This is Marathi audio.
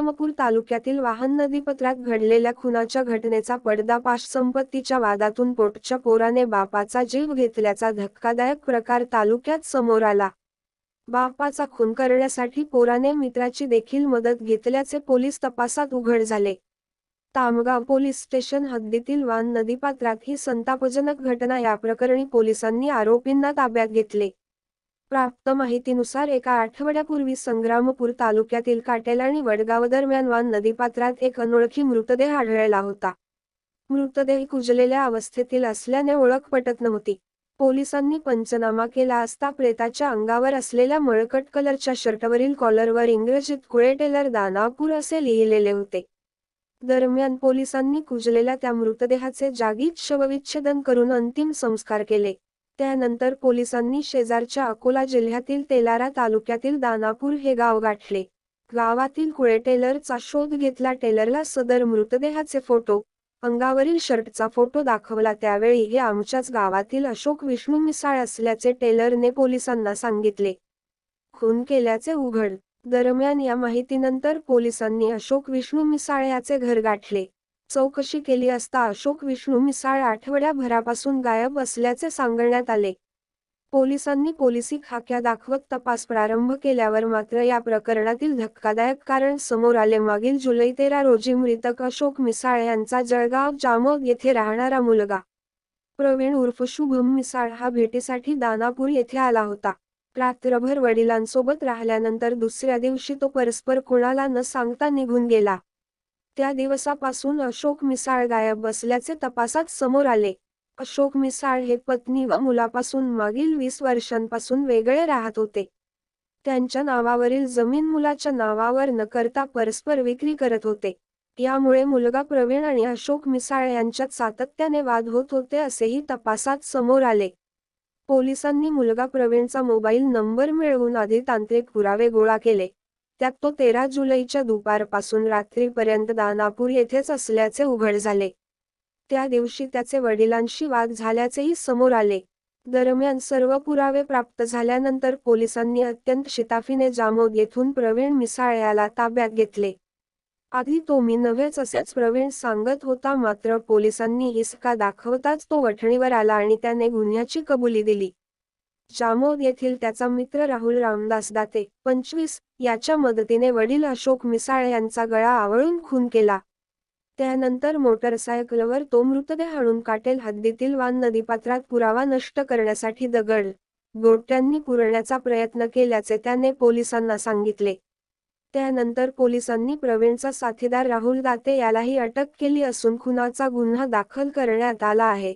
संग्रामपूर तालुक्यातील वाहन नदीपत्रात घडलेल्या खुनाच्या घटनेचा पडदापाश संपत्तीच्या वादातून पोटच्या पोराने बापाचा जीव घेतल्याचा धक्कादायक प्रकार तालुक्यात समोर आला. बापाचा खून करण्यासाठी पोराने मित्राची देखील मदत घेतल्याचे पोलीस तपासात उघड झाले. तामगाव पोलीस स्टेशन हद्दीतील वान नदीपात्रात ही संतापजनक घटना या प्रकरणी पोलिसांनी आरोपींना ताब्यात घेतले. प्राप्त माहितीनुसार एका आठवड्यापूर्वी संग्रामपूर तालुक्यातील काटेल आणि वडगाव दरम्यान वान नदीपात्रात एक अनोळखी मृतदेह आढळला होता. मृतदेह कुजलेल्या अवस्थेतील असल्याने ओळख पटत नव्हती. पोलिसांनी पंचनामा केला असता प्रेताच्या अंगावर असलेल्या मळकट कलरच्या शर्टवरील कॉलरवर इंग्रजीत कुळे टेलर दानापूर असे लिहिलेले होते. दरम्यान पोलिसांनी कुजलेल्या त्या मृतदेहाचे जागीच शवविच्छेदन करून अंतिम संस्कार केले. त्यानंतर पोलिसांनी शेजारच्या अकोला जिल्ह्यातील तेलारा तालुक्यातील दानापूर हे गाव गाठले. गावातील कुळे टेलरचा शोध घेतला. टेलरला सदर मृतदेहाचे फोटो अंगावरील शर्टचा फोटो दाखवला. त्यावेळी हे आमच्याच गावातील अशोक विष्णू मिसाळ असल्याचे टेलरने पोलिसांना सांगितले. खून केल्याचे उघड. दरम्यान या माहितीनंतर पोलिसांनी अशोक विष्णू मिसाळ याचे घर गाठले. चौकशी केली असता अशोक विष्णू मिसाळ आठवड्याभरापासून गायब असल्याचे सांगण्यात आले. पोलिसांनी पोलिसी खाक्या दाखवत तपास प्रारंभ केल्यावर मात्र या प्रकरणातील धक्कादायक कारण समोर आले. मागील जुलै तेरा रोजी मृतक अशोक मिसाळ यांचा जळगाव जामोद येथे राहणारा मुलगा. प्रवीण उर्फ शुभम मिसाळ हा भेटीसाठी दानापूर येथे आला होता. रात्रभर वडिलांसोबत राहिल्यानंतर दुसऱ्या दिवशी तो परस्पर कुणाला न सांगता निघून गेला. त्या दिवसापासून अशोक मिसाळ गायब असल्याचे तपासात समोर आले. अशोक मिसाळ हे पत्नी व मुलापासून मागील वीस वर्षांपासून वेगळे राहत होते. त्यांच्या नावावरील जमीन मुलाच्या नावावर न करता परस्पर विक्री करत होते. यामुळे मुलगा प्रवीण आणि अशोक मिसाळ यांच्यात सातत्याने वाद होत होते असेही तपासात समोर आले. पोलिसांनी मुलगा प्रवीणचा मोबाईल नंबर मिळवून आधी तांत्रिक पुरावे गोळा केले. त्यात तो तेरा जुलैच्या दुपारपासून रात्रीपर्यंत दानापूर येथेच असल्याचे उघड झाले. त्या दिवशी त्याचे वडिलांशी वाद झाल्याचेही समोर आले. दरम्यान सर्व पुरावे प्राप्त झाल्यानंतर पोलिसांनी अत्यंत शिताफीने जामोद येथून प्रवीण मिसाळ याला ताब्यात घेतले. आधी तो मी नव्हेच असेच प्रवीण सांगत होता मात्र पोलिसांनी हिसका दाखवताच तो वठणीवर आला आणि त्याने गुन्ह्याची कबुली दिली. जामोद येथील त्याचा मित्र राहुल रामदास दाते पंचवीस याच्या मदतीने वडील अशोक मिसाळ यांचा गळा आवळून खून केला. त्यानंतर मोटरसायकलवर तो मृतदेह आणून काटेल हद्दीतील वान नदीपात्रात पुरावा नष्ट करण्यासाठी दगड गोट्यांनी पुरण्याचा प्रयत्न केल्याचे त्याने पोलिसांना सांगितले. त्यानंतर पोलिसांनी प्रवीणचा साथीदार राहुल दाते यालाही अटक केली असून खुनाचा गुन्हा दाखल करण्यात आला आहे.